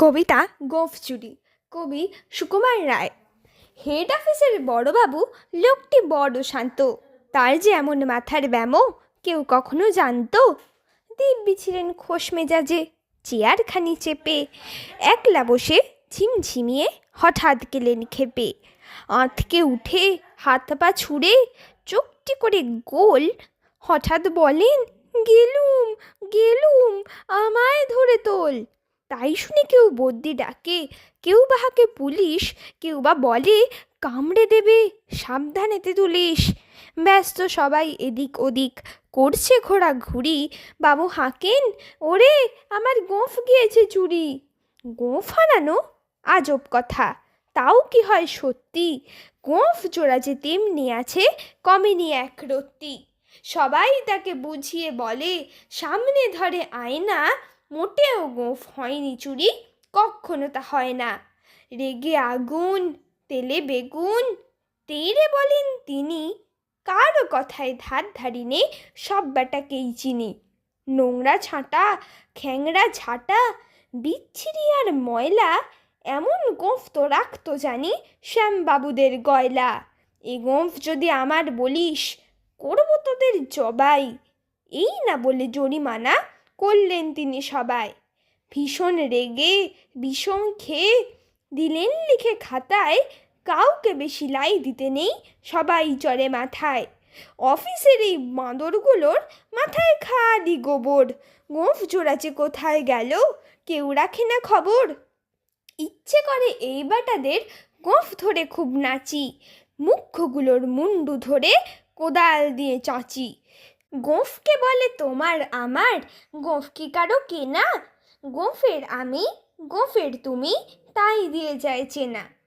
কবিতা গোফ চুরি কবি সুকুমার রায়। হেড অফিসের বড়বাবু লোকটি বড় শান্ত। তার যে এমন মাথার ব্যামো কেউ কখনো জানতো? দিব্যি ছিলেন খোশ মেজাজে, চেয়ারখানি চেপে। একলা বসে ঝিমঝিমিয়ে হঠাৎ গেলেন খেপে। আঁতকে উঠে হাত পা ছুঁড়ে চোখটি করে গোল হঠাৎ বলেন, গেলুম গেলুম, আমায় ধরে তোল। তাই শুনে কেউ বদ্যি ডাকে, কেউ বাহাকে পুলিশ, কেউ বা বলে, কামড়ে দেবে, সাবধানেতে তুলিস। ব্যস্ত সবাই এদিক ওদিক করছে ঘোড়া ঘুরি বাবু হাঁকেন, ওরে, আমার গোঁফ গিয়েছে চুরি। গোঁফ হারানো? আজব কথা। তাও কি হয় সত্যি? গোঁফ জোড়া যে তেমনি আছে কমেনি এক রত্তি। সবাই তাকে বুঝিয়ে বলে, সামনে ধরে আয়না মোটেও গোঁফ হয়নি চুরি, কখনো তা হয় না। রেগে আগুন, তেলে বেগুন, তেরে বলেন তিনি, কারও কথায় ধার ধারিনে সব বেটাকেই চিনি। নোংরা ছাঁটা খ্যাংরা ঝাঁটা, বিচ্ছিরি আর ময়লা, এমন গোঁফ তো রাখতো জানি শ্যামবাবুদের গয়লা। এ গোঁফ যদি আমার বলিস, করব তোদের জবাই। এই না বলে জরিমানা করলেন তিনি সবাই। ভীষণ রেগে বিষম খেয়ে দিলেন লিখে খাতায়, কাউকে বেশি লাই দিতে নেই, সবাই চড়ে মাথায়। অফিসের এই বাঁদরগুলোর মাথায় খালি গোবর। গোঁফ জোড়াচে কোথায় গেল, কেউ রাখে না খবর। ইচ্ছে করে এই বাটাদের গোঁফ ধরে খুব নাচি মুখ্যগুলোর মুন্ডু ধরে কোদাল দিয়ে চাঁচি। গোঁফকে বলে তোমার আমার? গোঁফ কি কারও কেনা? গোঁফের আমি, গোঁফের তুমি, তাই দিয়ে যায় চেনা।